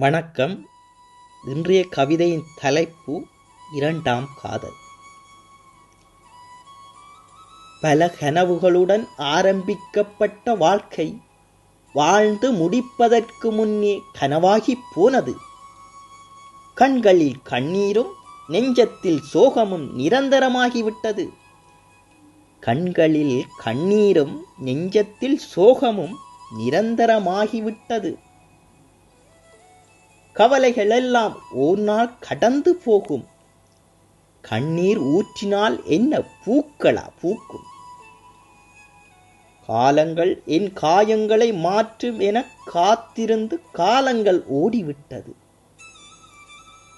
வணக்கம். இன்றைய கவிதையின் தலைப்பு இரண்டாம் காதல். பல கனவுகளுடன் ஆரம்பிக்கப்பட்ட வாழ்க்கை வாழ்ந்து முடிப்பதற்கு முன்னே கனவாகிப் போனது. கண்களில் கண்ணீரும் நெஞ்சத்தில் சோகமும் நிரந்தரமாகிவிட்டது. கண்களில் கண்ணீரும் நெஞ்சத்தில் சோகமும் நிரந்தரமாகிவிட்டது. கவலைகள் எல்லாம் ஒரு நாள் கடந்து போகும். கண்ணீர் ஊற்றினால் என்ன பூக்களா பூக்கும்? காலங்கள் என் காயங்களை மாற்றும் என காத்திருந்து காலங்கள் ஓடிவிட்டது.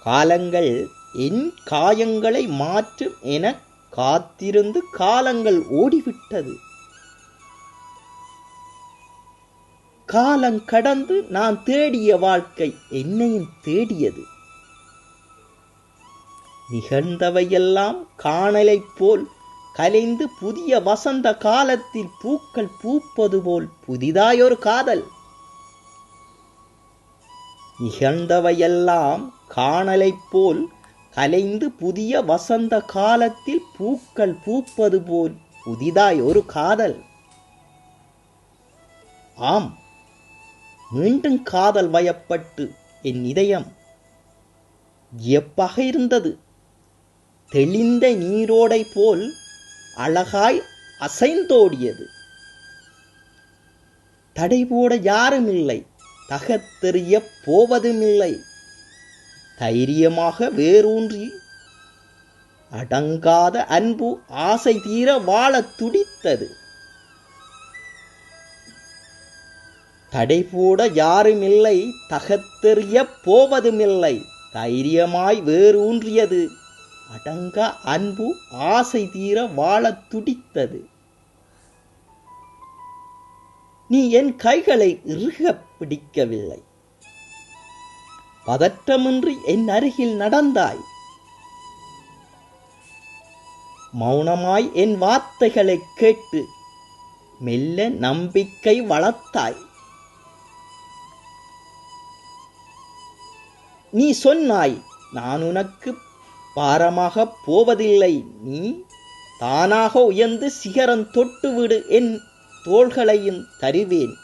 காலங்கள் என் காயங்களை மாற்றும் என காத்திருந்து காலங்கள் ஓடிவிட்டது. காலம் கடந்து நான் தேடிய வாழ்க்கை என்னையும் தேடியது. நிகழ்ந்தவையெல்லாம் காணலைப் போல் கலைந்து புதிய வசந்த காலத்தில் பூக்கள் பூப்பது போல் புதிதாயொரு காதல். நிகழ்ந்தவையெல்லாம் காணலைப் போல் கலைந்து புதிய வசந்த காலத்தில் பூக்கள் பூப்பது போல் புதிதாய் ஒரு காதல். ஆம் மீண்டும் காதல் வயப்பட்டு என் இதயம் வியப்பாக இருந்தது? தெளிந்த நீரோடை போல் அழகாய் அசைந்தோடியது. தடை போட யாரும் இல்லை தகத்தெறிய போவதுமில்லை. தைரியமாக வேரூன்றி அடங்காத அன்பு ஆசை தீர வாழத் துடித்தது. தடை போட யாருமில்லை தகத்தெறிய போவதுமில்லை. தைரியமாய் வேரூன்றியது. அடங்க அன்பு ஆசை தீர வாழத் துடித்தது. நீ என் கைகளை இறுகப் பிடிக்கவில்லை. பதற்றமின்றி என் அருகில் நடந்தாய். மௌனமாய் என் வார்த்தைகளை கேட்டு மெல்ல நம்பிக்கை வளர்த்தாய். நீ சொன்னாய் நான் உனக்கு பாரமாக போவதில்லை. நீ தானாக உயர்ந்து சிகரம் தொட்டுவிடு என் தோள்களையும் தருவேன்.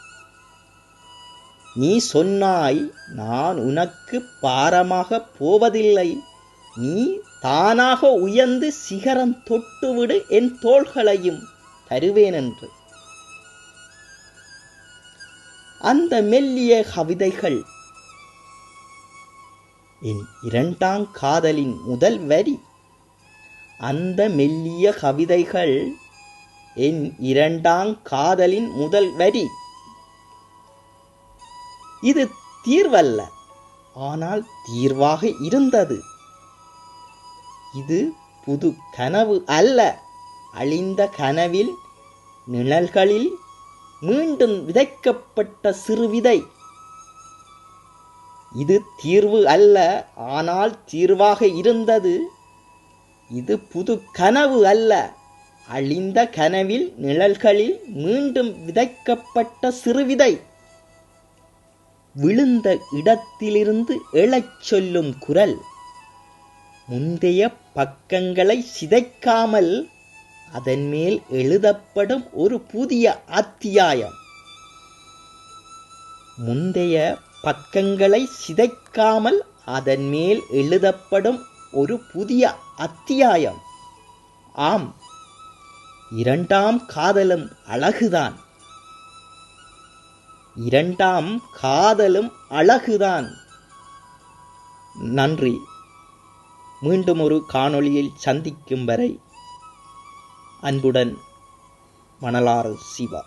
நீ சொன்னாய் நான் உனக்கு பாரமாக போவதில்லை. நீ தானாக உயர்ந்து சிகரம் தொட்டுவிடு என் தோள்களையும் தருவேன் என்று அந்த மெல்லிய கவிதைகள் என் இரண்டாம் காதலின் முதல் வரி. அந்த மெல்லிய கவிதைகள் என் இரண்டாம் காதலின் முதல் வரி. இது தீர்வல்ல ஆனால் தீர்வாக இருந்தது. இது புது கனவு அல்ல. அழிந்த கனவில் நிழல்களில் மீண்டும் விதைக்கப்பட்ட சிறுவிதை. இது தீர்வு அல்ல ஆனால் தீர்வாக இருந்தது. இது புது கனவு அல்ல. அழிந்த கனவில் நிழல்களில் மீண்டும் விதைக்கப்பட்ட சிறுவிதை. விழுந்த இடத்திலிருந்து எழச் சொல்லும் குரல். முந்தைய பக்கங்களை சிதைக்காமல் அதன் மேல் எழுதப்படும் ஒரு புதிய அத்தியாயம். முந்தைய பக்கங்களை சிதைக்காமல் அதன் மேல் எழுதப்படும் ஒரு புதிய அத்தியாயம். ஆம் இரண்டாம் காதலும் அழகுதான். இரண்டாம் காதலும் அழகுதான். நன்றி. மீண்டும் ஒரு காணொளியில் சந்திக்கும் வரை அன்புடன் மணலாறு சிவா.